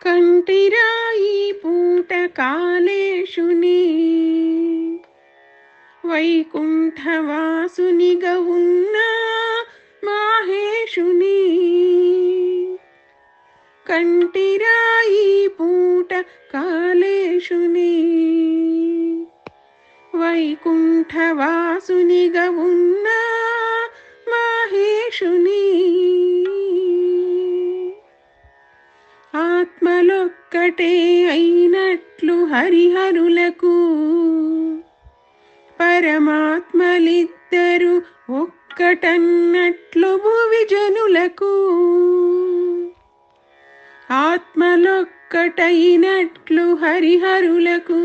కంటిరాయి పూట కాలేషుని వైకుంఠవాసునిగా ఉన్న మాహేషుని కంటిరాయి పూట కాలేషుని వైకుంఠవాసునిగా ఉన్న ఒక్కటే అయినట్లు హరిహరులకు. పరమాత్మలిద్దరు ఒక్కటన్నట్లు భువి జనులకు. ఆత్మలొక్కటైనట్లు హరిహరులకు.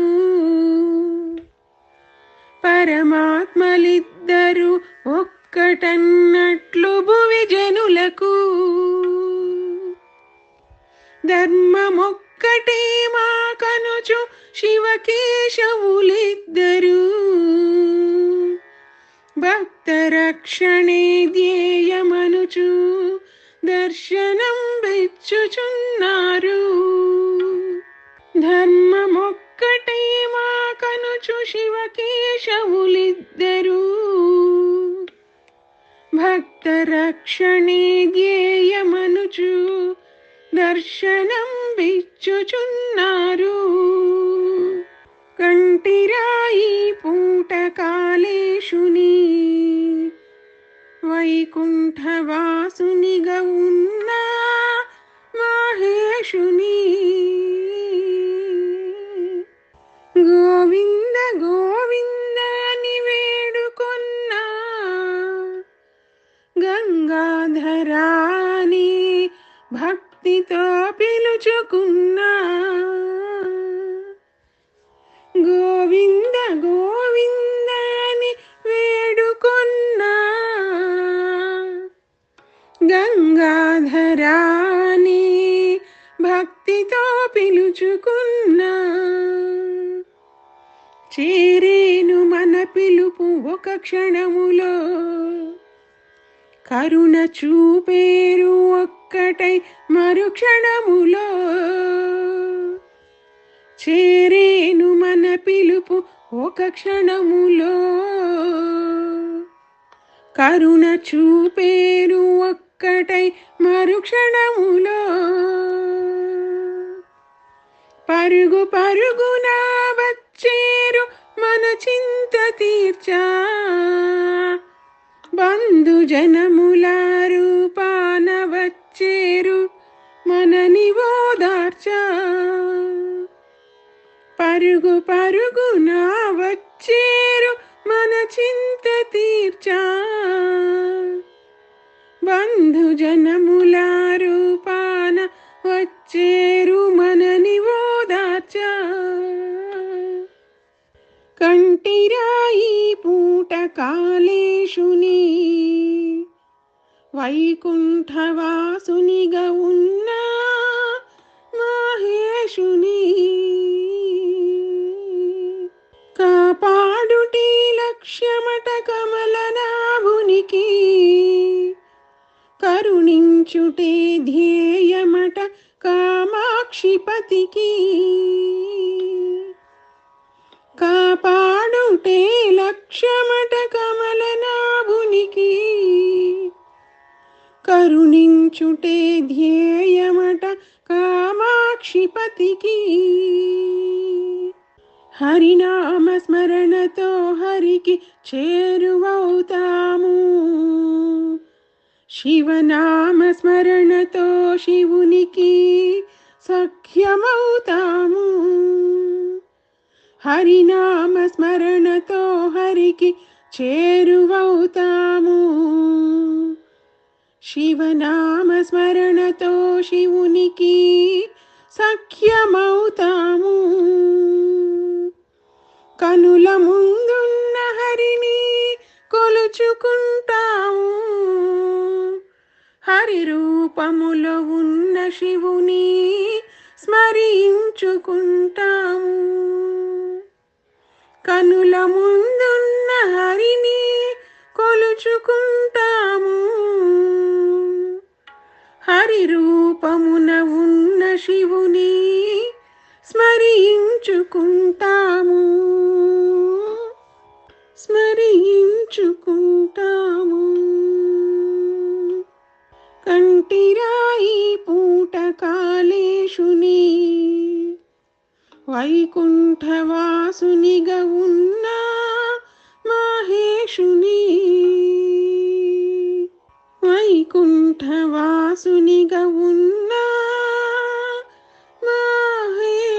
పరమాత్మలిద్దరు ఒక్కటన్నట్లు భువి జనులకు. ఒక్కటే మా కనుచు శివకేశవులిద్దరు. భక్త రక్షణే ధ్యేయమనుచు దర్శనం వెచ్చుచున్నారు. ధర్మమొక్కటే మా కనుచు శివకేశవులిద్దరు. భక్త రక్షణే ధ్యేయమనుచు దర్శనం విచ్చుచున్నారు కంటిరాయి పూట కాళేశుని వైకుంఠవాసునిగా ఉన్న మహేశుని. గోవింద గోవింద అని వేడుకొన్నా గంగాధరాని భక్తితో పిలుచుకున్నా గోవింద గోవిందని వేడుకొన్నా. గంగాధరాని భక్తితో పిలుచుకున్నా. చేరేను మన పిలుపు ఒక క్షణములో. కరుణ చూపేరు ఒక్కటై మరుక్షణములో. చేరేను మన పిలుపు ఒక క్షణములో. కరుణ చూపేరు ఒక్కటై మరుక్షణములో. పరుగు పరుగున వచ్చేరు మన చింత తీర్చా. బంధు జనముల రూపాన వచ్చేరు మన నివోదార్చ. పరుగు పరుగున వచ్చేరు మన చింత తీర్చా. బంధు జనముల రూపాన వచ్చేరు మన నివోదాచ కంటిరాయి పూట కాళేశుని వైకుంఠవాసునిగా ఉన్న మహేశుని కాపాడుటి లక్ష్యమట కమలనాభునికి. కరుణించుటే ధ్యేయమట కామాక్షిపతికి. కాపాడుటే లక్ష్యమట కమలనాభునికి. కరుణించుటే ధ్యేయమట కామాక్షిపతికి. హరినామ స్మరణతో హరికి చేరువవుతాము శివనామ స్మరణతో శివునికి సఖ్యమవుతాము హరినామ స్మరణతో హరికి చేరువవుతాము శివనామ స్మరణతో శివునికి సఖ్యమవుతాము కనుల ముందున్న హరిని కొలుచుకుంటాము. హరి రూపములో ఉన్న శివుని స్మరించుకుంటాము. కనుల ముందున్న హరిని కొలుచుకుంటాము. హరి రూపమున ఉన్న శివుని స్మరించుకుంటాము. కాళేశుని వైకుంఠవాసునిగా ఉన్న మహేశుని వైకుంఠవాసునిగా ఉన్న మహేశుని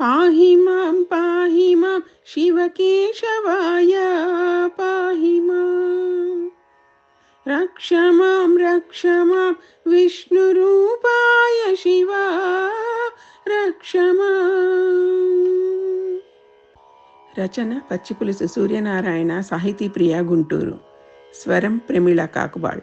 పాహి మాం పాహి మాం శివకేశవాయ పాహి మాం రక్ష మాం విష్ణురూపాయ శివ రక్ష రచన పచ్చిపులుసు సూర్యనారాయణ సాహితీ ప్రియ గుంటూరు. స్వరం ప్రమీళ కాకుబాళ్